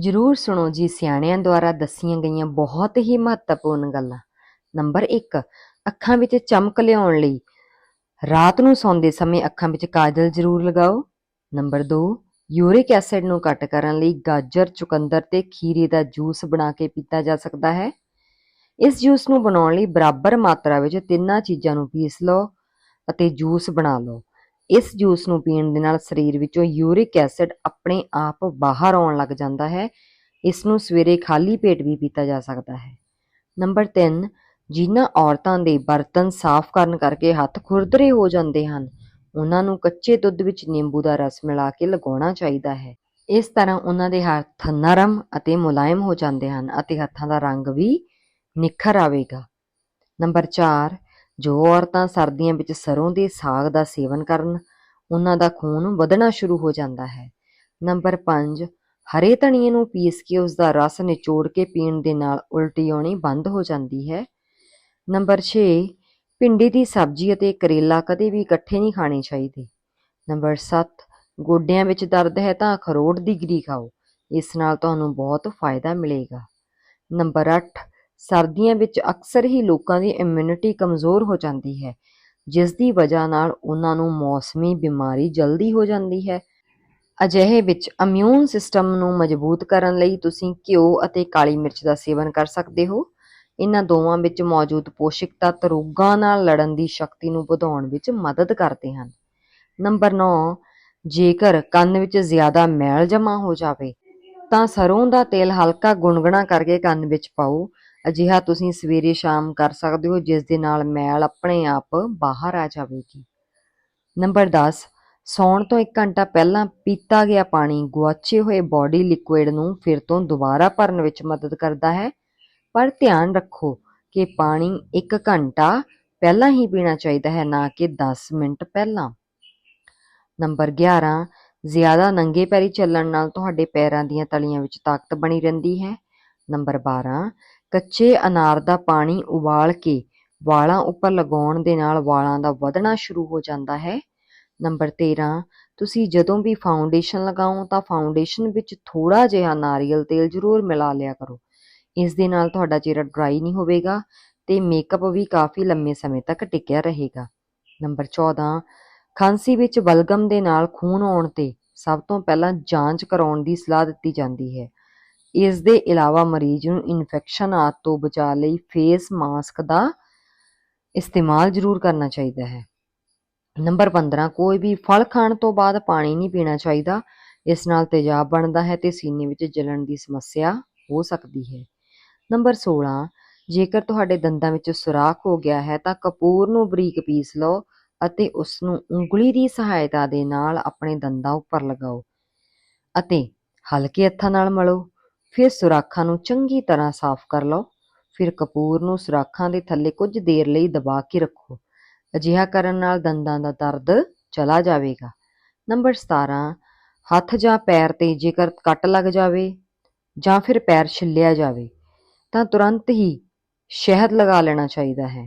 ਜ਼ਰੂਰ ਸੁਣੋ ਜੀ, ਸਿਆਣਿਆਂ ਦੁਆਰਾ ਦੱਸੀਆਂ ਗਈਆਂ ਬਹੁਤ ਹੀ ਮਹੱਤਵਪੂਰਨ ਗੱਲਾਂ। ਨੰਬਰ 1 ਅੱਖਾਂ ਵਿੱਚ ਚਮਕ ਲਿਆਉਣ ਲਈ। ਰਾਤ ਨੂੰ ਸੌਂਦੇ ਸਮੇਂ ਅੱਖਾਂ ਵਿੱਚ ਕਾਜਲ ਜ਼ਰੂਰ ਲਗਾਓ। ਨੰਬਰ 2 ਯੂਰਿਕ ਐਸਿਡ ਨੂੰ ਘੱਟ ਕਰਨ ਲਈ ਗਾਜਰ, ਚੁਕੰਦਰ ਤੇ ਖੀਰੇ ਦਾ ਜੂਸ ਬਣਾ ਕੇ ਪੀਤਾ ਜਾ ਸਕਦਾ ਹੈ। ਇਸ ਜੂਸ ਨੂੰ ਬਣਾਉਣ ਲਈ ਬਰਾਬਰ ਮਾਤਰਾ ਵਿੱਚ ਤਿੰਨਾਂ ਚੀਜ਼ਾਂ ਨੂੰ ਪੀਸ ਲਓ ਅਤੇ ਜੂਸ ਬਣਾ ਲਓ। ਇਸ ਜੂਸ ਨੂੰ ਪੀਣ ਦੇ ਨਾਲ ਸਰੀਰ ਵਿੱਚੋਂ ਯੂਰਿਕ ਐਸਿਡ ਆਪਣੇ ਆਪ ਬਾਹਰ ਆਉਣ ਲੱਗ ਜਾਂਦਾ ਹੈ। ਇਸ ਨੂੰ ਸਵੇਰੇ ਖਾਲੀ ਪੇਟ ਵੀ ਪੀਤਾ ਜਾ ਸਕਦਾ ਹੈ। ਨੰਬਰ 3 ਜਿਨ੍ਹਾਂ ਔਰਤਾਂ ਦੇ ਬਰਤਨ ਸਾਫ਼ ਕਰਨ ਕਰਕੇ ਹੱਥ ਖੁਰਦਰੇ ਹੋ ਜਾਂਦੇ ਹਨ, ਉਹਨਾਂ ਨੂੰ ਕੱਚੇ ਦੁੱਧ ਵਿੱਚ ਨਿੰਬੂ ਦਾ ਰਸ ਮਿਲਾ ਕੇ ਲਗਾਉਣਾ ਚਾਹੀਦਾ ਹੈ। ਇਸ ਤਰ੍ਹਾਂ ਉਹਨਾਂ ਦੇ ਹੱਥ ਨਰਮ ਅਤੇ ਮੁਲਾਇਮ ਹੋ ਜਾਂਦੇ ਹਨ ਅਤੇ ਹੱਥਾਂ ਦਾ ਰੰਗ ਵੀ ਨਿਖਰ ਆਵੇਗਾ। ਨੰਬਰ 4 ਜੋ ਔਰਤਾਂ ਸਰਦੀਆਂ ਵਿੱਚ ਸਰੋਂ ਦੇ ਸਾਗ ਦਾ ਸੇਵਨ ਕਰਨ, ਉਹਨਾਂ ਦਾ ਖੂਨ ਵਧਣਾ ਸ਼ੁਰੂ ਹੋ ਜਾਂਦਾ ਹੈ। ਨੰਬਰ 5 ਹਰੇ ਧਨੀਏ ਨੂੰ ਪੀਸ ਕੇ ਉਸ ਦਾ ਰਸ ਨਿਚੋੜ ਕੇ ਪੀਣ ਦੇ ਨਾਲ ਉਲਟੀ ਆਉਣੀ ਬੰਦ ਹੋ ਜਾਂਦੀ ਹੈ। ਨੰਬਰ 6 ਭਿੰਡੀ ਦੀ ਸਬਜ਼ੀ ਅਤੇ ਕਰੇਲਾ ਕਦੇ ਵੀ ਇਕੱਠੇ ਨਹੀਂ ਖਾਣੇ ਚਾਹੀਦੇ। ਨੰਬਰ 7 ਗੋਡਿਆਂ ਵਿੱਚ ਦਰਦ ਹੈ ਤਾਂ ਅਖਰੋਟ ਦੀ ਗਿਰੀ ਖਾਓ, ਇਸ ਨਾਲ ਤੁਹਾਨੂੰ ਬਹੁਤ ਫਾਇਦਾ ਮਿਲੇਗਾ। ਨੰਬਰ 8 ਸਰਦੀਆਂ ਵਿੱਚ ਅਕਸਰ ਹੀ ਲੋਕਾਂ ਦੀ ਇਮਿਊਨਿਟੀ ਕਮਜ਼ੋਰ ਹੋ ਜਾਂਦੀ ਹੈ ਜਿਸ ਦੀ ਵਜ੍ਹਾ ਨਾਲ ਉਹਨਾਂ ਨੂੰ ਮੌਸਮੀ ਬਿਮਾਰੀ ਜਲਦੀ ਹੋ ਜਾਂਦੀ ਹੈ। ਅਜਿਹੇ ਵਿੱਚ ਇਮਿਊਨ ਸਿਸਟਮ ਨੂੰ ਮਜ਼ਬੂਤ ਕਰਨ ਲਈ ਤੁਸੀਂ ਘਿਓ ਅਤੇ ਕਾਲੀ ਮਿਰਚ ਦਾ ਸੇਵਨ ਕਰ ਸਕਦੇ ਹੋ। ਇਹਨਾਂ ਦੋਵਾਂ ਵਿੱਚ ਮੌਜੂਦ ਪੋਸ਼ਕ ਤੱਤ ਰੋਗਾਂ ਨਾਲ ਲੜਨ ਦੀ ਸ਼ਕਤੀ ਨੂੰ ਵਧਾਉਣ ਵਿੱਚ ਮਦਦ ਕਰਦੇ ਹਨ। ਨੰਬਰ 9 ਜੇਕਰ ਕੰਨ ਵਿੱਚ ਜ਼ਿਆਦਾ ਮੈਲ ਜਮਾ ਹੋ ਜਾਵੇ, ਤਾਂ ਸਰੋਂ ਦਾ ਤੇਲ ਹਲਕਾ ਗੁਨਗੁਣਾ ਕਰਕੇ ਕੰਨ ਵਿੱਚ ਪਾਓ। ਅਜਿਹਾ ਤੁਸੀਂ ਸਵੇਰੇ ਸ਼ਾਮ ਕਰ ਸਕਦੇ ਹੋ, ਜਿਸ ਦੇ ਨਾਲ ਮੈਲ ਆਪਣੇ ਆਪ ਬਾਹਰ ਆ ਜਾਵੇਗੀ। ਨੰਬਰ 10 ਸੌਣ ਤੋਂ 1 ਘੰਟਾ ਪਹਿਲਾਂ ਪੀਤਾ ਗਿਆ ਪਾਣੀ ਗੁਆਚੇ ਹੋਏ ਬਾਡੀ ਲਿਕੁਇਡ ਨੂੰ ਫਿਰ ਤੋਂ ਦੁਬਾਰਾ ਭਰਨ ਵਿੱਚ ਮਦਦ ਕਰਦਾ ਹੈ। ਪਰ ਧਿਆਨ ਰੱਖੋ ਕਿ ਪਾਣੀ 1 ਘੰਟਾ ਪਹਿਲਾਂ ਹੀ ਪੀਣਾ ਚਾਹੀਦਾ ਹੈ, ਨਾ ਕਿ 10 ਮਿੰਟ ਪਹਿਲਾਂ। ਨੰਬਰ 11 ਜ਼ਿਆਦਾ ਨੰਗੇ ਪੈਰੀ ਚੱਲਣ ਨਾਲ ਤੁਹਾਡੇ ਪੈਰਾਂ ਦੀਆਂ ਤਲੀਆਂ ਵਿੱਚ ਤਾਕਤ ਬਣੀ ਰਹਿੰਦੀ ਹੈ। ਨੰਬਰ 12 ਕੱਚੇ ਅਨਾਰ ਦਾ ਪਾਣੀ ਉਬਾਲ ਕੇ ਵਾਲਾਂ ਉੱਪਰ ਲਗਾਉਣ ਦੇ ਨਾਲ ਵਾਲਾਂ ਦਾ ਵਧਣਾ ਸ਼ੁਰੂ ਹੋ ਜਾਂਦਾ ਹੈ। ਨੰਬਰ 13 ਤੁਸੀਂ ਜਦੋਂ ਵੀ ਫਾਊਂਡੇਸ਼ਨ ਲਗਾਓ ਤਾਂ ਫਾਊਂਡੇਸ਼ਨ ਵਿੱਚ ਥੋੜਾ ਜਿਹਾ ਨਾਰੀਅਲ ਤੇਲ ਜ਼ਰੂਰ ਮਿਲਾ ਲਿਆ ਕਰੋ। ਇਸ ਦੇ ਨਾਲ ਤੁਹਾਡਾ ਚਿਹਰਾ ਡਰਾਈ ਨਹੀਂ ਹੋਵੇਗਾ ਤੇ ਮੇਕਅਪ ਵੀ ਕਾਫੀ ਲੰਮੇ ਸਮੇਂ ਤੱਕ ਟਿਕਿਆ ਰਹੇਗਾ। ਨੰਬਰ 14 ਖਾਂਸੀ ਵਿੱਚ ਬਲਗਮ ਦੇ ਨਾਲ ਖੂਨ ਆਉਣ ਤੇ ਸਭ ਤੋਂ ਪਹਿਲਾਂ ਜਾਂਚ ਕਰਾਉਣ ਦੀ ਸਲਾਹ ਦਿੱਤੀ ਜਾਂਦੀ ਹੈ। ਇਸ ਦੇ ਇਲਾਵਾ ਮਰੀਜ਼ ਨੂੰ ਇਨਫੈਕਸ਼ਨ ਆਦਿ ਤੋਂ ਬਚਾਅ ਲਈ ਫੇਸ ਮਾਸਕ ਦਾ ਇਸਤੇਮਾਲ ਜ਼ਰੂਰ ਕਰਨਾ ਚਾਹੀਦਾ ਹੈ। ਨੰਬਰ 15 ਕੋਈ ਵੀ ਫਲ ਖਾਣ ਤੋਂ ਬਾਅਦ ਪਾਣੀ ਨਹੀਂ ਪੀਣਾ ਚਾਹੀਦਾ। ਇਸ ਨਾਲ ਤੇਜ਼ਾਬ ਬਣਦਾ ਹੈ ਤੇ ਸੀਨੇ ਵਿੱਚ ਜਲਣ ਦੀ ਸਮੱਸਿਆ ਹੋ ਸਕਦੀ ਹੈ। ਨੰਬਰ 16 ਜੇਕਰ ਤੁਹਾਡੇ ਦੰਦਾਂ ਵਿੱਚ ਸੁਰਾਖ ਹੋ ਗਿਆ ਹੈ ਤਾਂ ਕਪੂਰ ਨੂੰ ਬਰੀਕ ਪੀਸ ਲਓ ਅਤੇ ਉਸ ਨੂੰ ਉਂਗਲੀ ਦੀ ਸਹਾਇਤਾ ਦੇ ਨਾਲ ਆਪਣੇ ਦੰਦਾਂ ਉੱਪਰ ਲਗਾਓ ਅਤੇ ਹਲਕੇ ਹੱਥਾਂ ਨਾਲ ਮਲੋ। ਫਿਰ ਸੁਰਾਖਾਂ ਨੂੰ ਚੰਗੀ ਤਰ੍ਹਾਂ ਸਾਫ਼ ਕਰ ਲਓ। ਫਿਰ ਕਪੂਰ ਨੂੰ ਸੁਰਾਖਾਂ ਦੇ ਥੱਲੇ ਕੁਝ ਦੇਰ ਲਈ ਦਬਾ ਕੇ ਰੱਖੋ। ਅਜਿਹਾ ਕਰਨ ਨਾਲ ਦੰਦਾਂ ਦਾ ਦਰਦ ਚਲਾ ਜਾਵੇਗਾ। ਨੰਬਰ 17 ਹੱਥ ਜਾਂ ਪੈਰ ਤੇ ਜੇਕਰ ਕੱਟ ਲੱਗ ਜਾਵੇ ਜਾਂ ਫਿਰ ਪੈਰ ਛਿੱਲਿਆ ਜਾਵੇ, ਤਾਂ ਤੁਰੰਤ ਹੀ ਸ਼ਹਿਦ ਲਗਾ ਲੈਣਾ ਚਾਹੀਦਾ ਹੈ,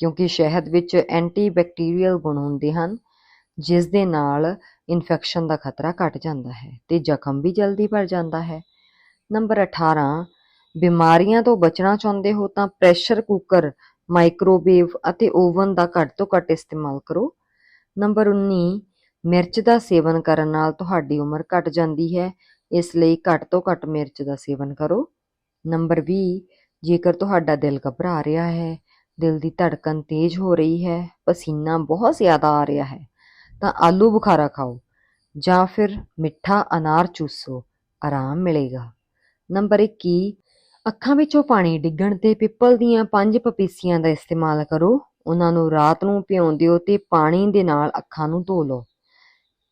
ਕਿਉਂਕਿ ਸ਼ਹਿਦ ਵਿੱਚ ਐਂਟੀਬੈਕਟੀਰੀਅਲ ਗੁਣ ਹੁੰਦੇ ਹਨ, ਜਿਸ ਦੇ ਨਾਲ ਇਨਫੈਕਸ਼ਨ ਦਾ ਖਤਰਾ ਘਟ ਜਾਂਦਾ ਹੈ ਤੇ ਜ਼ਖਮ ਵੀ ਜਲਦੀ ਭਰ ਜਾਂਦਾ ਹੈ। ਨੰਬਰ 18 ਬਿਮਾਰੀਆਂ ਤੋਂ ਬਚਣਾ ਚਾਹੁੰਦੇ ਹੋ ਤਾਂ ਪ੍ਰੈਸ਼ਰ ਕੁੱਕਰ, ਮਾਈਕ੍ਰੋਵੇਵ ਅਤੇ ਓਵਨ ਦਾ ਘੱਟ ਤੋਂ ਘੱਟ ਇਸਤੇਮਾਲ ਕਰੋ। ਨੰਬਰ 19 ਮਿਰਚ ਦਾ ਸੇਵਨ ਕਰਨ ਨਾਲ ਤੁਹਾਡੀ ਉਮਰ ਘਟ ਜਾਂਦੀ ਹੈ, ਇਸ ਲਈ ਘੱਟ ਤੋਂ ਘੱਟ ਮਿਰਚ ਦਾ ਸੇਵਨ ਕਰੋ। ਨੰਬਰ 20 ਜੇਕਰ ਤੁਹਾਡਾ ਦਿਲ ਘਬਰਾ ਰਿਹਾ ਹੈ, ਦਿਲ ਦੀ ਧੜਕਨ ਤੇਜ਼ ਹੋ ਰਹੀ ਹੈ, ਪਸੀਨਾ ਬਹੁਤ ਜ਼ਿਆਦਾ ਆ ਰਿਹਾ ਹੈ, ਤਾਂ ਆਲੂ ਬੁਖਾਰਾ ਖਾਓ ਜਾਂ ਫਿਰ ਮਿੱਠਾ ਅਨਾਰ ਚੂਸੋ, ਆਰਾਮ ਮਿਲੇਗਾ। ਨੰਬਰ 21 ਅੱਖਾਂ ਵਿੱਚੋਂ ਪਾਣੀ ਡਿੱਗਣ ਤੇ ਪਿੱਪਲ ਦੀਆਂ ਪੰਜ ਪਪੀਸੀਆਂ ਦਾ ਇਸਤੇਮਾਲ ਕਰੋ। ਉਹਨਾਂ ਨੂੰ ਰਾਤ ਨੂੰ ਭਿਉਂ ਦਿਓ ਤੇ ਪਾਣੀ ਦੇ ਨਾਲ ਅੱਖਾਂ ਨੂੰ ਧੋ ਲਓ।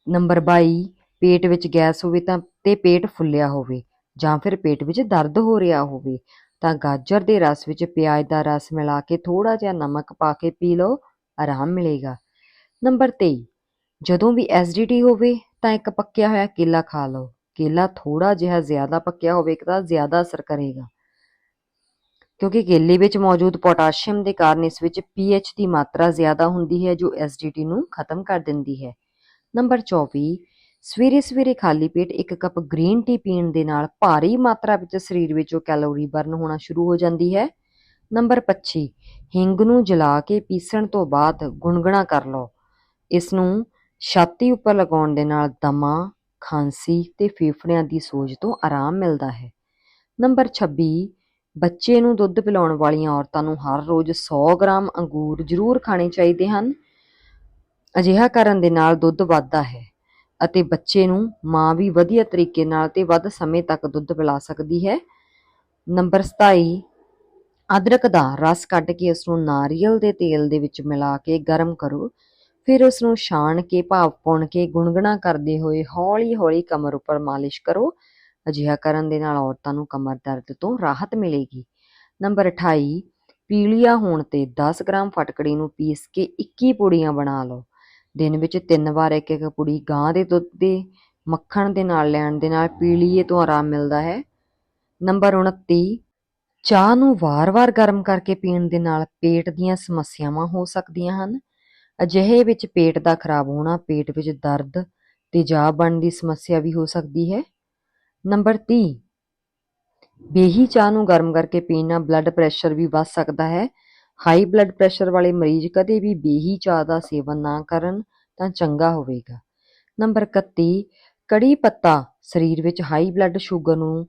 ਨੰਬਰ 22 ਪੇਟ ਵਿੱਚ ਗੈਸ ਹੋਵੇ ਤਾਂ ਤੇ ਪੇਟ ਫੁੱਲਿਆ ਹੋਵੇ ਜਾਂ ਫਿਰ ਪੇਟ ਵਿੱਚ ਦਰਦ ਹੋ ਰਿਹਾ ਹੋਵੇ ਤਾਂ ਗਾਜਰ ਦੇ ਰਸ ਵਿੱਚ ਪਿਆਜ਼ ਦਾ ਰਸ ਮਿਲਾ ਕੇ ਥੋੜਾ ਜਿਹਾ ਨਮਕ ਪਾ ਕੇ ਪੀ ਲਓ, ਆਰਾਮ ਮਿਲੇਗਾ। ਨੰਬਰ 23 ਜਦੋਂ ਵੀ ਐਸਿਡਿਟੀ ਹੋਵੇ ਤਾਂ ਇੱਕ ਪੱਕਿਆ ਹੋਇਆ ਕੇਲਾ ਖਾ ਲਓ। ਕੇਲਾ ਥੋੜਾ ਜਿਹਾ ਜ਼ਿਆਦਾ ਪੱਕਿਆ ਹੋਵੇ ਤਾਂ ਜ਼ਿਆਦਾ ਅਸਰ ਕਰੇਗਾ। ਕਿਉਂਕਿ ਕੇਲੇ ਵਿੱਚ ਮੌਜੂਦ ਪੋਟਾਸ਼ੀਅਮ ਦੇ ਕਾਰਨ ਇਸ ਵਿੱਚ ਪੀਐਚ ਦੀ ਮਾਤਰਾ ਜ਼ਿਆਦਾ ਹੁੰਦੀ ਹੈ, ਜੋ ਐਸਿਡਿਟੀ ਨੂੰ ਖਤਮ ਕਰ ਦਿੰਦੀ ਹੈ। ਨੰਬਰ 24 ਸਵੇਰੇ ਸਵੇਰੇ ਖਾਲੀ ਪੇਟ ਇੱਕ ਕੱਪ ਗ੍ਰੀਨ ਟੀ ਪੀਣ ਦੇ ਨਾਲ ਭਾਰੀ ਮਾਤਰਾ ਵਿੱਚ ਸਰੀਰ ਵਿੱਚੋਂ ਕੈਲੋਰੀ ਬਰਨ ਹੋਣਾ ਸ਼ੁਰੂ ਹੋ ਜਾਂਦੀ ਹੈ। ਨੰਬਰ 25 ਹਿੰਗ ਨੂੰ ਜਲਾ ਕੇ ਪੀਸਣ ਤੋਂ ਬਾਅਦ ਗੁਨਗੁਣਾ ਕਰ ਲਓ। ਇਸ ਨੂੰ ਛਾਤੀ ਉੱਪਰ ਲਗਾਉਣ ਦੇ ਨਾਲ ਦਮਾ ਖਾਂਸੀ ਤੇ ਫੇਫੜਿਆਂ ਦੀ ਸੋਜ ਤੋਂ ਆਰਾਮ ਮਿਲਦਾ ਹੈ। ਨੰਬਰ 26 ਬੱਚੇ ਨੂੰ ਦੁੱਧ ਪਿਲਾਉਣ ਵਾਲੀਆਂ ਔਰਤਾਂ ਨੂੰ ਹਰ ਰੋਜ਼ 100 ਗ੍ਰਾਮ ਅੰਗੂਰ ਜ਼ਰੂਰ ਖਾਣੇ ਚਾਹੀਦੇ ਹਨ। ਅਜਿਹਾ ਕਰਨ ਦੇ ਨਾਲ ਦੁੱਧ ਵੱਧਦਾ ਹੈ ਅਤੇ ਬੱਚੇ ਨੂੰ ਮਾਂ ਵੀ ਵਧੀਆ ਤਰੀਕੇ ਨਾਲ ਤੇ ਵੱਧ ਸਮੇਂ ਤੱਕ ਦੁੱਧ ਪਿਲਾ ਸਕਦੀ ਹੈ। ਨੰਬਰ 27 ਅਦਰਕ ਦਾ ਰਸ ਕੱਢ ਕੇ ਉਸ ਨੂੰ ਨਾਰੀਅਲ ਦੇ ਤੇਲ ਦੇ ਵਿੱਚ ਮਿਲਾ ਕੇ ਗਰਮ ਕਰੋ ਫਿਰ ਉਸ ਨੂੰ ਛਾਣ ਕੇ, ਭਾਵ ਪਾਉਣ ਕੇ ਗੁਨਗੁਣਾ ਕਰਦੇ ਹੋਏ ਹੌਲੀ-ਹੌਲੀ ਕਮਰ ਉੱਪਰ ਮਾਲਿਸ਼ ਕਰੋ। ਅਜਿਹਾ ਕਰਨ ਦੇ ਨਾਲ ਔਰਤਾਂ ਨੂੰ ਕਮਰ ਦਰਦ ਤੋਂ ਰਾਹਤ ਮਿਲੇਗੀ। ਨੰਬਰ 28 ਪੀਲੀਆ ਹੋਣ ਤੇ 10 ਗ੍ਰਾਮ ਫਟਕੜੀ ਨੂੰ ਪੀਸ ਕੇ 21 ਪੁੜੀਆਂ ਬਣਾ ਲਓ। ਦਿਨ ਵਿੱਚ ਤਿੰਨ ਵਾਰ ਇੱਕ ਇੱਕ ਪੁੜੀ ਗਾਂ ਦੇ ਦੁੱਧ ਦੇ, ਮੱਖਣ ਦੇ ਨਾਲ ਲੈਣ ਦੇ ਨਾਲ ਪੀਲੀਏ ਤੋਂ ਆਰਾਮ ਮਿਲਦਾ ਹੈ। ਨੰਬਰ 29 ਚਾਹ ਨੂੰ ਵਾਰ-ਵਾਰ ਗਰਮ ਕਰਕੇ ਪੀਣ ਦੇ ਨਾਲ ਪੇਟ ਦੀਆਂ ਸਮੱਸਿਆਵਾਂ ਹੋ ਸਕਦੀਆਂ ਹਨ। ਅਜਿਹੇ ਵਿੱਚ ਪੇਟ ਦਾ ਖਰਾਬ ਹੋਣਾ ਪੇਟ ਵਿੱਚ ਦਰਦ ਤੇਜ਼ਾਬ ਬਣਨ ਦੀ ਸਮੱਸਿਆ ਵੀ ਹੋ ਸਕਦੀ ਹੈ। ਨੰਬਰ 30 ਬੇਹੀ ਚਾਹ ਨੂੰ ਗਰਮ ਕਰਕੇ ਪੀਣ ਨਾਲ ਬਲੱਡ ਪ੍ਰੈਸ਼ਰ ਵੀ ਵੱਧ ਸਕਦਾ ਹੈ। ਹਾਈ ਬਲੱਡ ਪ੍ਰੈਸ਼ਰ ਵਾਲੇ ਮਰੀਜ਼ ਕਦੇ ਵੀ ਬੇਹੀ ਚਾਹ ਦਾ ਸੇਵਨ ਨਾ ਕਰਨ ਤਾਂ ਚੰਗਾ ਹੋਵੇਗਾ। ਨੰਬਰ 31 ਕੜੀ ਪੱਤਾ ਸਰੀਰ ਵਿੱਚ ਹਾਈ ਬਲੱਡ ਸ਼ੂਗਰ ਨੂੰ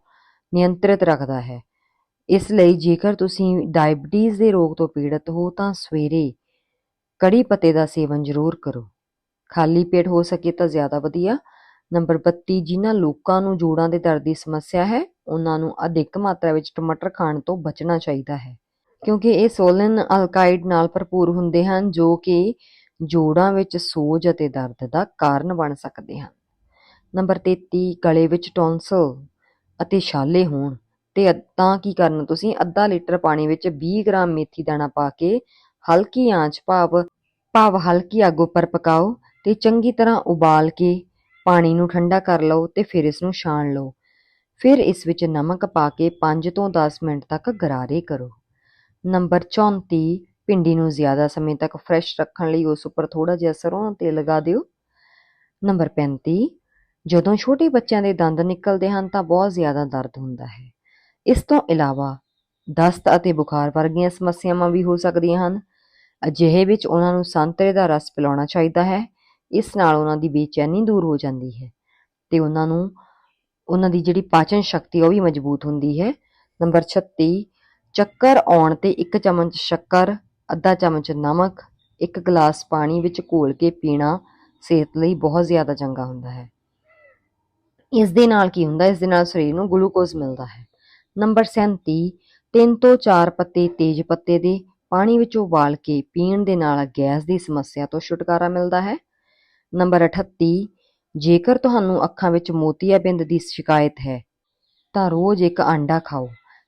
ਨਿਯੰਤਰਿਤ ਰੱਖਦਾ ਹੈ। ਇਸ ਲਈ ਜੇਕਰ ਤੁਸੀਂ ਡਾਇਬੀਟੀਜ਼ ਦੇ ਰੋਗ ਤੋਂ ਪੀੜਤ ਹੋ ਤਾਂ ਸਵੇਰੇ ਕੜੀ ਪੱਤੇ ਦਾ ਸੇਵਨ ਜ਼ਰੂਰ ਕਰੋ। ਖਾਲੀ ਪੇਟ ਹੋ ਸਕੇ ਤਾਂ ਜ਼ਿਆਦਾ ਵਧੀਆ। ਨੰਬਰ 32 ਜਿਨ੍ਹਾਂ ਲੋਕਾਂ ਨੂੰ ਜੋੜਾਂ ਦੇ ਦਰਦ ਦੀ ਸਮੱਸਿਆ ਹੈ, ਉਹਨਾਂ ਨੂੰ ਅਧਿਕ ਮਾਤਰਾ ਵਿੱਚ ਟਮਾਟਰ ਖਾਣ ਤੋਂ ਬਚਣਾ ਚਾਹੀਦਾ ਹੈ। ਕਿਉਂਕਿ ਇਹ ਸੋਲਨ ਅਲਕਾਇਡ ਨਾਲ ਭਰਪੂਰ ਹੁੰਦੇ ਹਨ, ਜੋ ਕਿ ਜੋੜਾਂ ਵਿੱਚ ਸੋਜ ਅਤੇ ਦਰਦ ਦਾ ਕਾਰਨ ਬਣ ਸਕਦੇ ਹਨ। ਨੰਬਰ 33 ਗਲੇ ਵਿੱਚ ਟੌਨਸਲ ਅਤੇ ਛਾਲੇ ਹੋਣ। ਤੇ ਤਾਂ ਕੀ ਕਰਨਾ? ਤੁਸੀਂ ਅੱਧਾ ਲੀਟਰ ਪਾਣੀ ਵਿੱਚ 20 ਗ੍ਰਾਮ ਮੇਥੀ ਦਾਣਾ ਪਾ ਕੇ ਹਲਕੀ ਆਂਚ ਭਾਵ ਭਾਵ ਹਲਕੀ ਅੱਗ ਉੱਪਰ ਪਕਾਓ ਤੇ ਚੰਗੀ ਤਰ੍ਹਾਂ ਉਬਾਲ ਕੇ ਪਾਣੀ ਨੂੰ ਠੰਡਾ ਕਰ ਲਓ ਤੇ ਫਿਰ ਇਸ ਨੂੰ ਛਾਣ ਲਓ। ਫਿਰ ਇਸ ਵਿੱਚ ਨਮਕ ਪਾ ਕੇ 5 ਤੋਂ 10 ਮਿੰਟ ਤੱਕ ਗਰਾਰੇ ਕਰੋ। ਨੰਬਰ 34 ਭਿੰਡੀ ਨੂੰ ਜ਼ਿਆਦਾ ਸਮੇਂ ਤੱਕ ਫਰੈਸ਼ ਰੱਖਣ ਲਈ ਉਸ ਉੱਪਰ ਥੋੜਾ ਜਿਹਾ ਸਰੋਂ ਦਾ ਤੇਲ ਲਗਾ ਦਿਓ। ਨੰਬਰ 35 ਜਦੋਂ ਛੋਟੇ ਬੱਚਿਆਂ ਦੇ ਦੰਦ ਨਿਕਲਦੇ ਹਨ ਤਾਂ ਬਹੁਤ ਜ਼ਿਆਦਾ ਦਰਦ ਹੁੰਦਾ ਹੈ। ਇਸ ਤੋਂ ਇਲਾਵਾ ਦਸਤ ਅਤੇ ਬੁਖਾਰ ਵਰਗੀਆਂ ਸਮੱਸਿਆਵਾਂ ਵੀ ਹੋ ਸਕਦੀਆਂ ਹਨ। ਅਜਿਹੇ ਵਿੱਚ ਉਹਨਾਂ ਨੂੰ ਸੰਤਰੇ ਦਾ ਰਸ ਪਿਲਾਉਣਾ ਚਾਹੀਦਾ ਹੈ। ਇਸ ਨਾਲ ਉਹਨਾਂ ਦੀ ਬੇਚੈਨੀ ਦੂਰ ਹੋ ਜਾਂਦੀ ਹੈ ਤੇ ਉਹਨਾਂ ਨੂੰ, ਉਹਨਾਂ ਦੀ ਜਿਹੜੀ ਪਾਚਨ ਸ਼ਕਤੀ ਉਹ ਵੀ ਮਜ਼ਬੂਤ ਹੁੰਦੀ ਹੈ। ਨੰਬਰ 36 ਚੱਕਰ ਆਉਣ ਤੇ ਇੱਕ ਚਮਚ ਸ਼ੱਕਰ, ਅੱਧਾ ਚਮਚ ਨਮਕ, ਇੱਕ ਗਲਾਸ ਪਾਣੀ ਵਿੱਚ ਘੋਲ ਕੇ ਪੀਣਾ ਸਿਹਤ ਲਈ ਬਹੁਤ ਜ਼ਿਆਦਾ ਚੰਗਾ ਹੁੰਦਾ ਹੈ। ਇਸ ਦੇ ਨਾਲ ਕੀ ਹੁੰਦਾ? ਇਸ ਦੇ ਨਾਲ ਸਰੀਰ ਨੂੰ ਗਲੂਕੋਜ਼ ਮਿਲਦਾ ਹੈ। ਨੰਬਰ 37 ਤਿੰਨ ਤੋਂ ਚਾਰ ਪੱਤੇ ਤੇਜ ਪੱਤੇ ਦੇ ਪਾਣੀ ਵਿੱਚ ਉਬਾਲ ਕੇ ਪੀਣ ਦੇ ਨਾਲ ਗੈਸ ਦੀ ਸਮੱਸਿਆ ਤੋਂ ਛੁਟਕਾਰਾ ਮਿਲਦਾ ਹੈ। ਨੰਬਰ 38 ਜੇਕਰ ਤੁਹਾਨੂੰ ਅੱਖਾਂ ਵਿੱਚ ਮੋਤੀਆਬਿੰਦ ਦੀ ਸ਼ਿਕਾਇਤ ਹੈ, ਤਾਂ ਰੋਜ਼ ਇੱਕ ਆਂਡਾ ਖਾਓ।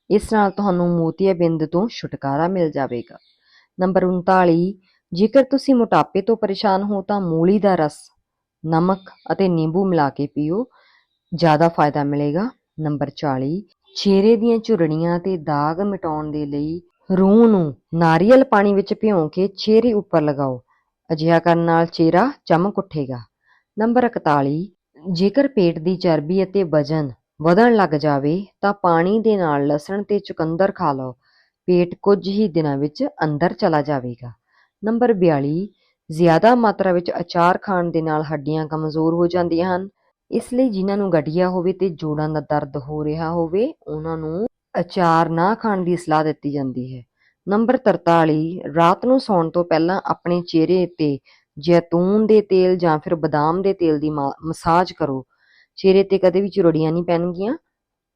ਇਸ ਨਾਲ ਤੁਹਾਨੂੰ ਮੋਤੀਆਬਿੰਦ ਤੋਂ ਛੁਟਕਾਰਾ ਮਿਲ ਜਾਵੇਗਾ। ਨੰਬਰ 39 ਜੇਕਰ ਤੁਸੀਂ ਮੋਟਾਪੇ ਤੋਂ ਪਰੇਸ਼ਾਨ ਹੋ, ਤਾਂ ਮੂਲੀ ਦਾ ਰਸ, ਨਮਕ ਅਤੇ ਨਿੰਬੂ ਮਿਲਾ ਕੇ ਪੀਓ, ਜ਼ਿਆਦਾ ਫਾਇਦਾ ਮਿਲੇਗਾ। ਨੰਬਰ 40 ਚਿਹਰੇ ਦੀਆਂ ਝੁਰੜੀਆਂ ਤੇ ਦਾਗ ਮਿਟਾਉਣ ਦੇ ਲਈ ਰੂਹ ਨੂੰ ਨਾਰੀਅਲ ਪਾਣੀ ਵਿੱਚ ਭਿਉਂ ਕੇ ਚਿਹਰੇ ਉੱਪਰ ਲਗਾਓ। ਅਜਿਹਾ ਕਰਨ ਨਾਲ ਚਿਹਰਾ ਚਮਕ ਉੱਠੇਗਾ। ਨੰਬਰ 41 ਜੇਕਰ ਪੇਟ ਦੀ ਚਰਬੀ ਅਤੇ ਵਜ਼ਨ ਵਧਣ ਲੱਗ ਜਾਵੇ, ਤਾਂ ਪਾਣੀ ਦੇ ਨਾਲ ਲਸਣ ਤੇ ਚੁਕੰਦਰ ਖਾ ਲਓ। ਪੇਟ ਕੁਝ ਹੀ ਦਿਨਾਂ ਵਿੱਚ ਅੰਦਰ ਚਲਾ ਜਾਵੇਗਾ। ਨੰਬਰ 42 ਜ਼ਿਆਦਾ ਮਾਤਰਾ ਵਿੱਚ ਅਚਾਰ ਖਾਣ ਦੇ ਨਾਲ ਹੱਡੀਆਂ ਕਮਜ਼ੋਰ ਹੋ ਜਾਂਦੀਆਂ ਹਨ। ਇਸ ਲਈ ਜਿਨ੍ਹਾਂ ਨੂੰ ਗਠੀਆ ਹੋਵੇ ਤੇ ਜੋੜਾਂ ਦਾ ਦਰਦ ਹੋ ਰਿਹਾ ਹੋਵੇ, ਉਹਨਾਂ ਨੂੰ ਅਚਾਰ ਨਾ ਖਾਣ ਦੀ ਸਲਾਹ ਦਿੱਤੀ ਜਾਂਦੀ ਹੈ। ਨੰਬਰ 43 ਰਾਤ ਨੂੰ ਸੌਣ ਤੋਂ ਪਹਿਲਾਂ ਆਪਣੇ ਚਿਹਰੇ ਤੇ ਜੈਤੂਨ ਦੇ ਤੇਲ ਜਾਂ ਫਿਰ ਬਦਾਮ ਦੇ ਤੇਲ ਦੀ ਮਾ- ਮਸਾਜ ਕਰੋ। ਚਿਹਰੇ ਤੇ ਕਦੇ ਵੀ ਚੁਰੜੀਆਂ ਨਹੀਂ ਪੈਣਗੀਆਂ।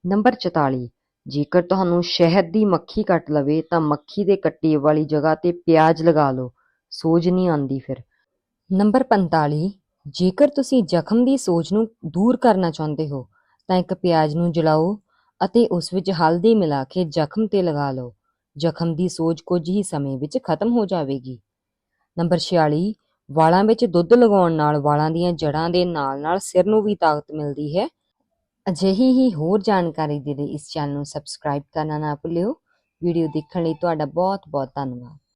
ਨੰਬਰ 44 ਜੇਕਰ ਤੁਹਾਨੂੰ ਸ਼ਹਿਦ ਦੀ ਮੱਖੀ ਕੱਟ ਲਵੇ ਤਾਂ ਮੱਖੀ ਦੇ ਕੱਟੇ ਵਾਲੀ ਜਗ੍ਹਾ ਤੇ ਪਿਆਜ਼ ਲਗਾ ਲਓ। ਸੋਜ ਨਹੀਂ ਆਉਂਦੀ ਫਿਰ। ਨੰਬਰ 45 ਜੇਕਰ ਤੁਸੀਂ ਜ਼ਖਮ ਦੀ ਸੋਜ ਨੂੰ ਦੂਰ ਕਰਨਾ ਚਾਹੁੰਦੇ ਹੋ, ਤਾਂ ਇੱਕ ਪਿਆਜ਼ ਨੂੰ ਜਲਾਓ। ਅਤੇ ਉਸ ਵਿੱਚ ਹਲਦੀ ਮਿਲਾ ਕੇ ਜ਼ਖਮ ਤੇ ਲਗਾ ਲਓ। ਜ਼ਖਮ ਦੀ ਸੋਜ ਕੁਝ ਹੀ ਸਮੇਂ ਵਿੱਚ ਖਤਮ ਹੋ ਜਾਵੇਗੀ। ਨੰਬਰ 46 ਵਾਲਾਂ ਵਿੱਚ ਦੁੱਧ ਲਗਾਉਣ ਨਾਲ ਵਾਲਾਂ ਦੀਆਂ ਜੜ੍ਹਾਂ ਦੇ ਨਾਲ-ਨਾਲ ਸਿਰ ਨੂੰ ਵੀ ਤਾਕਤ ਮਿਲਦੀ ਹੈ। ਅਜਿਹੀ ਹੀ ਹੋਰ ਜਾਣਕਾਰੀ ਦੇ ਲਈ ਇਸ ਚੈਨਲ ਨੂੰ ਸਬਸਕ੍ਰਾਈਬ ਕਰਨਾ ਨਾ ਭੁੱਲਿਓ। ਵੀਡੀਓ ਦੇਖਣ ਲਈ ਤੁਹਾਡਾ ਬਹੁਤ-ਬਹੁਤ ਧੰਨਵਾਦ।